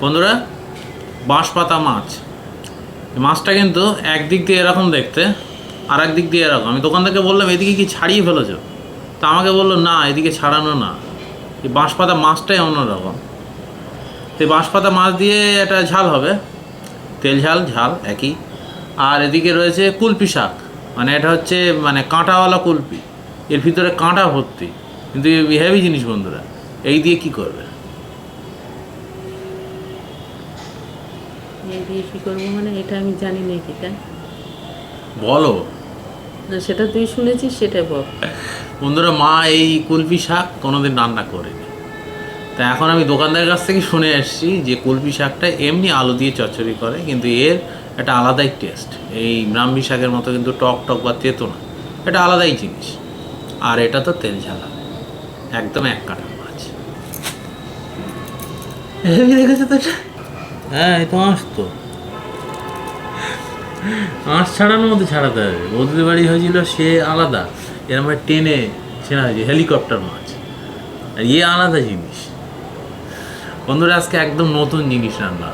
বন্ধুরা, বাঁশপাতা মাছ। মাছটা কিন্তু একদিক দিয়ে এরকম দেখতে আর একদিক দিয়ে এরকম। আমি দোকান থেকে বললাম, এদিকে কি ছাড়িয়ে ফেলেছো? তা আমাকে বলল, না, এদিকে ছাড়ানো না। এই বাঁশপাতা মাছটাই অন্যরকম। এই বাঁশপাতা মাছ দিয়ে একটা ঝাল হবে। তেল ঝাল ঝাল, একই। আর এদিকে রয়েছে কুলপি শাক। মানে এটা হচ্ছে মানে কাঁটাওয়ালা কুলপি। এর ভিতরে কাঁটা ভর্তি। কিন্তু হেভি জিনিস বন্ধুরা, এই দিয়ে কি করবে? দিয়ে কী করব? মানে এটা আমি জানি না কি তাই। বলো। না সেটা তুই শুনেছিস সেটাই বল। বন্ধুরা মা এই কুলপি শাক কোনোদিন রান্না করেনি। তা এখন আমি দোকানদারের কাছ থেকে শুনে এসেছি যে কুলপি শাকটা এমনি আলু দিয়ে চচ্চড়ি করে কিন্তু এর একটা আলাদাই টেস্ট এই ব্রাহ্মী শাকের মতো কিন্তু টক টক বা তেতো না। এটা আলাদাই জিনিস। আর এটা তো তেল ঝালা একদম এক কাটা মাছ। দেখেছ তো এটা? হ্যাঁ এই তো আঁশ আঁশ ছাড়ানোর মধ্যে ছাড়াতে হবে। বৌদিদের বাড়ি হয়েছিল সে আলাদা। এরম ভাবে টেনে ছেড়া হয়েছে, হেলিকপ্টার মাছ। আর ইয়ে আলাদা জিনিস। বন্ধুরা, আজকে একদম নতুন জিনিস রান্না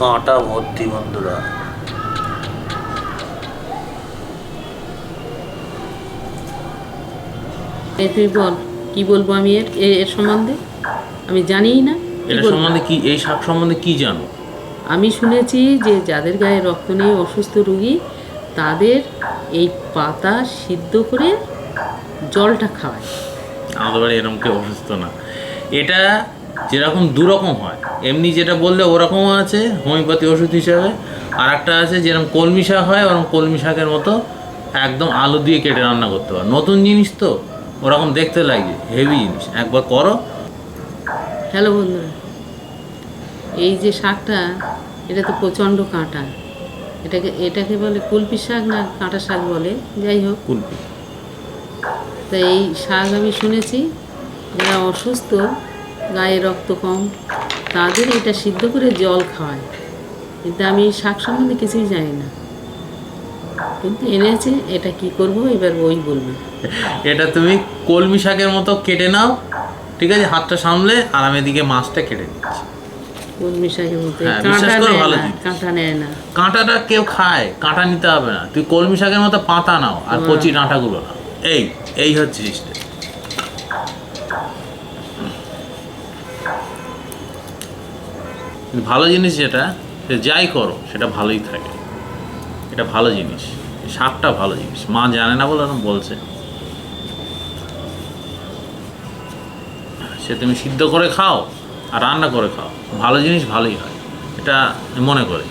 কাঁটা ভর্তি, বন্ধুরা। এই তুই বল কি বলব আমি এর এ- এর সম্বন্ধে? আমি জানিই না এটা সম্বন্ধে কি এই শাক সম্বন্ধে কি জানো? আমি শুনেছি যে যাদের গায়ে রক্ত নেই অসুস্থ রুগী তাদের এই পাতা সিদ্ধ করে জলটা খাওয়ায়। আমাদের বাড়ি এরকম কেউ অসুস্থ না। এটা যেরকম দুরকম হয় এমনি যেটা বললে ওরকমও আছে হোমিওপ্যাথি ওষুধ হিসাবে। আর একটা আছে যেরকম কলমি শাক হয় ওরকম কলমি শাকের মতো একদম আলু দিয়ে কেটে রান্না করতে হয়। নতুন জিনিস তো। ওরকম দেখতে লাগে হেভি জিনিস। একবার করো। হ্যালো বন্ধুরা এই যে শাকটা এটা তো প্রচণ্ড কাঁটা। এটাকে এটাকে বলে কুলপি শাক না কাঁটা শাক বলে? যাই হোক। কুলপি। তা এই শাক আমি শুনেছি যারা অসুস্থ গায়ে রক্ত কম তাদের এটা সিদ্ধ করে জল খাওয়ায়। কিন্তু আমি শাক সম্বন্ধে কিছুই জানি না। কিন্তু এনেছে এটা কি করব? এবার ওই বলবে। এটা তুমি কলমি শাকের মতো কেটে নাও ঠিক আছে? হাতটা সামলে আর আমি এদিকে মাছটা কেটে নিচ্ছি। কলমি শাকের মতো। হ্যাঁ, কাঁটা নেয় ভালো না জিনিস। কাঁটা নেয় না। কাঁটাটা কেউ খায় কাঁটা নিতে হবে না। তুই কলমি শাকের মতো পাতা নাও আর হুম। কচি ডাঁটাগুলো নাও। এই এই হচ্ছে সিস্টেম ভালো জিনিস যেটা যাই করো সেটা ভালোই থাকে। এটা ভালো জিনিস। শাকটা ভালো জিনিস। মা জানে না বলে বলছে। সে তুমি সিদ্ধ করে খাও আর রান্না করে খাও। ভালো জিনিস ভালোই হয়। এটা মনে করে।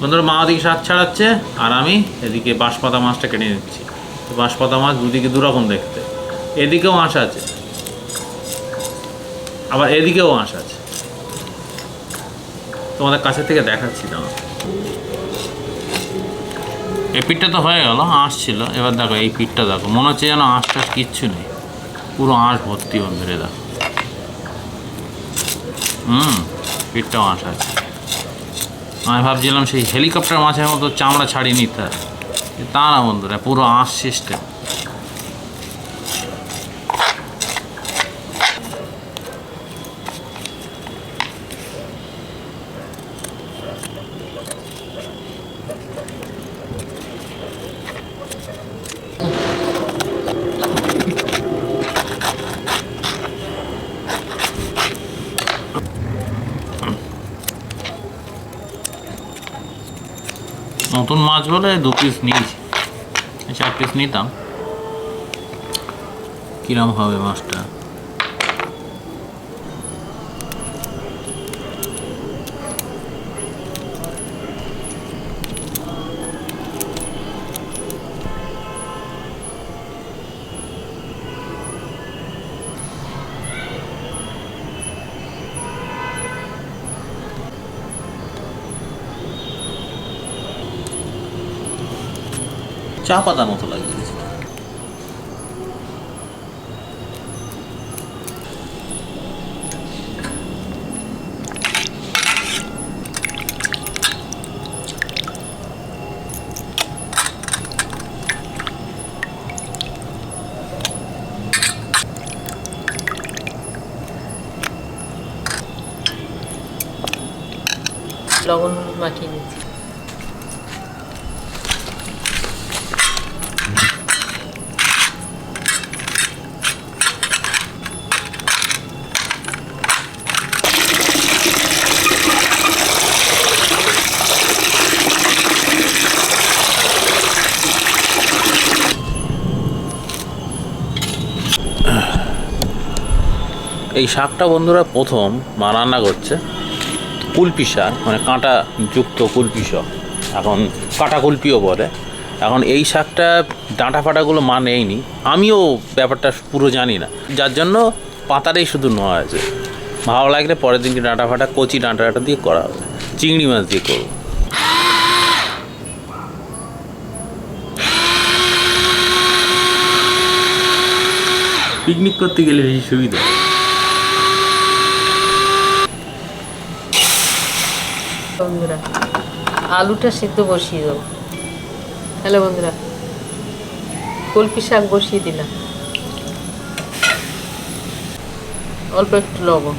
বন্ধুরা, মা ওদিকে শাক ছাড়াচ্ছে আর আমি এদিকে বাঁশপাতা মাছটা কেটে নিচ্ছি। তো বাঁশপাতা মাছ দুদিকে দুরকম দেখতে। এদিকেও আঁশ আছে। আবার এদিকেও আঁশ আছে। তোমাদের কাছে থেকে দেখাচ্ছি না। এই পিঠটা তো হয়ে গেল, আঁশ ছিল। এবার দেখো এই পিঠটা দেখো, মনে হচ্ছে যেন আঁশ টাশ কিচ্ছু নেই। পুরো আঁশ ভর্তি বন্ধুরে দেখো। হুম, পিঠটাও আঁশ আছে। আমি ভাবছিলাম সেই হেলিকপ্টার মাছের মতো চামড়া ছাড়িয়ে নিতে তা না বন্ধুরা, পুরো আঁশ সিস্টেম নতুন মাছ বলে দু পিস নিয়েছি। চার পিস নিতাম। কিরম হবে মাছটা? চা পাতার মতো লাগে লবণ মাখিয়ে নিয়েছি। এই শাকটা বন্ধুরা প্রথম মা রান্না করছে। কুলপি শাক মানে কাঁটা যুক্ত কুলপি শাক। এখন কাঁটা কুলপিও বলে। এখন এই শাকটা ডাঁটা ফাটাগুলো মা নেয়নি। আমিও ব্যাপারটা পুরো জানি না। যার জন্য পাতাটাই শুধু নেওয়া আছে ভালো লাগলে পরের দিনকে ডাঁটা ফাটা, কচি ডাঁটা ডাঁটা দিয়ে করা হবে। চিংড়ি মাছ দিয়ে করব। পিকনিক করতে গেলে বেশি সুবিধা। বন্ধুরা। আলুটা সিদ্ধ বসিয়ে দেবো। হ্যালো বন্ধুরা। কলপি শাক বসিয়ে দিলাম। অল্প একটু লবণ।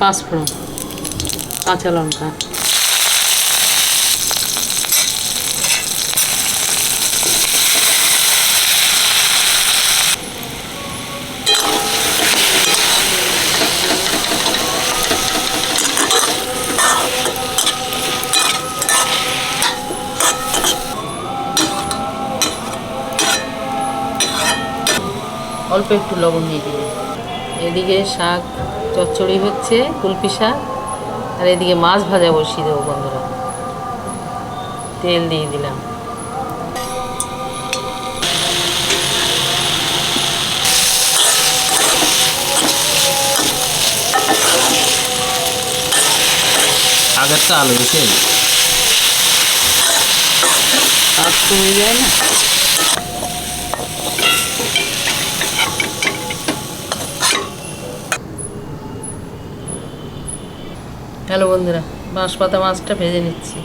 পাঁচফোড়ন, কাঁচা লঙ্কা। অল্প একটু লবণ দিয়ে দিবে এদিকে শাক চচ্চড়ি হচ্ছে কুলপি শাক আর এদিকে মাছ ভাজা বসিয়ে দেবো বন্ধুরা। তেল দিয়ে দিলাম। আগেরটা আলু বেশি আর কমে যায় না? হ্যালো বন্ধুরা বাঁশপাতা মাছটা ভেজে নিচ্ছি।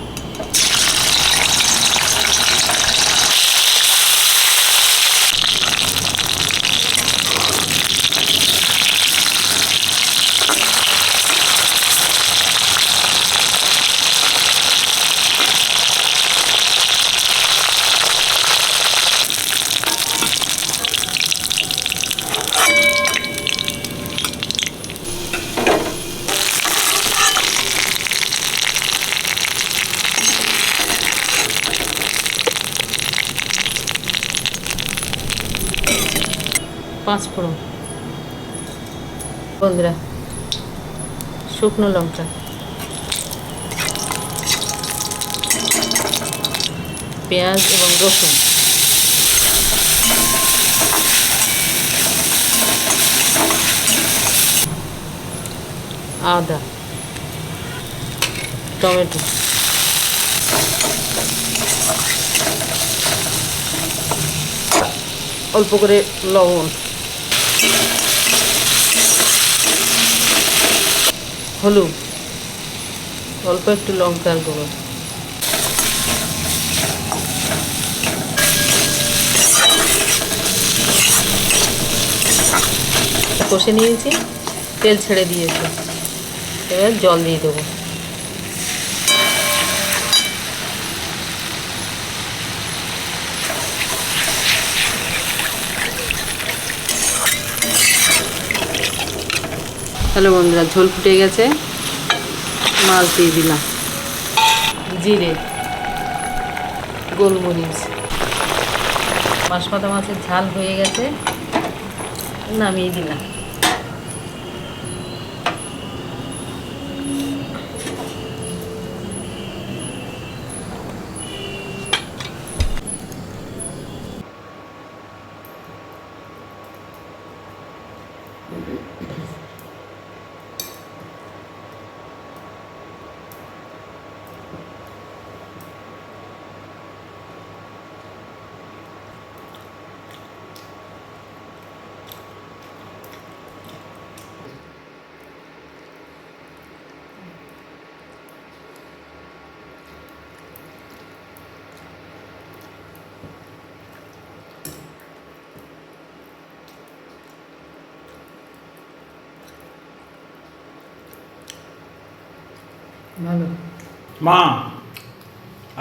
পাঁচ ফোড়ন বন্ধুরা শুকনো লঙ্কা। পেঁয়াজ এবং রসুন। আদা। টমেটো। অল্প করে লবণ। হলুদ। অল্প একটু লঙ্কার গুঁড়ো। কষে নিয়েছি তেল ছেড়ে দিয়েছি। এবার জল দিয়ে দেবো। হ্যালো বন্ধুরা, ঝোল ফুটে গেছে। মাছ দিয়ে দিলাম। জিরে, গোলমরিচ। বাঁশপাতা মাছের ঝাল হয়ে গেছে, নামিয়ে দিলাম। ভালো। মা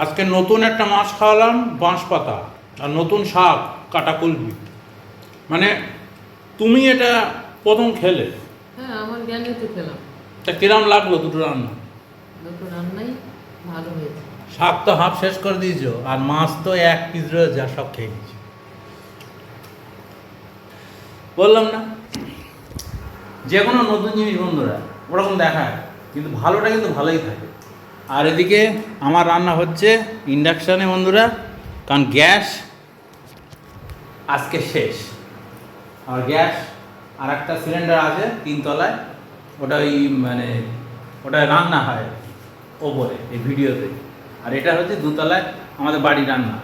আজকে নতুন একটা মাছ খাওয়ালাম বাঁশ পাতা আর নতুন শাক কাটা কলবি মানে তুমি এটা প্রথম খেলে? হ্যাঁ আমার জ্ঞানে তো খেলাম। তা কিরাম লাগল দুটো রান্না? দুটো রান্নাই ভালো হয়েছে। শাক তো হাফ শেষ করে দিয়েছ আর মাছ তো এক পিস রয়েছে আর সব খেয়ে নিয়েছি। বললাম না? যে কোনো নতুন জিনিস বন্ধুরা ওরকম দেখায়। কিন্তু ভালোটা কিন্তু ভালোই থাকে। আর এদিকে আমার রান্না হচ্ছে ইন্ডাকশানে বন্ধুরা, কারণ গ্যাস আজকে শেষ। আর গ্যাস আর একটা সিলিন্ডার আছে তিনতলায়, ওটা ওই মানে ওটা রান্না হয় ওপরে, এই ভিডিওতে। আর এটা হচ্ছে দুতলায় আমাদের বাড়ি রান্না।